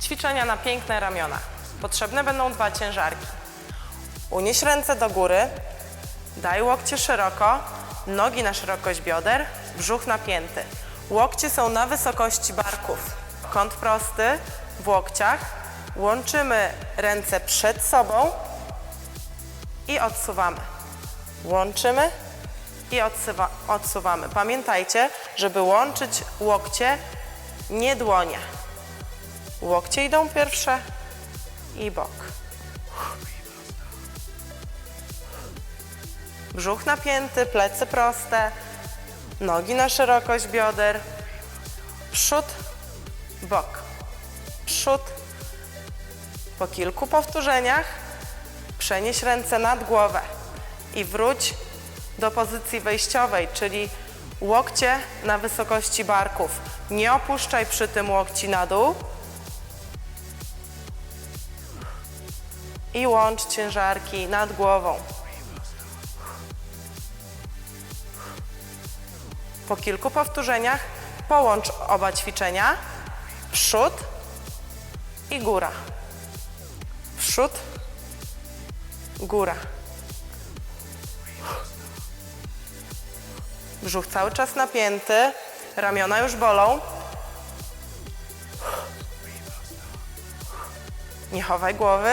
Ćwiczenia na piękne ramiona. Potrzebne będą dwa ciężarki. Unieś ręce do góry, daj łokcie szeroko, nogi na szerokość bioder, brzuch napięty. Łokcie są na wysokości barków. Kąt prosty w łokciach. Łączymy ręce przed sobą i odsuwamy. Łączymy i odsuwa, odsuwamy. Pamiętajcie, żeby łączyć łokcie, nie dłonie. Łokcie idą pierwsze i bok. Brzuch napięty, plecy proste, nogi na szerokość bioder. Przód, bok. Przód. Po kilku powtórzeniach przenieś ręce nad głowę i wróć do pozycji wejściowej, czyli łokcie na wysokości barków. Nie opuszczaj przy tym łokci na dół. I łącz ciężarki nad głową. Po kilku powtórzeniach połącz oba ćwiczenia. Przód i góra. Przód, góra. Brzuch cały czas napięty, ramiona już bolą. Nie chowaj głowy.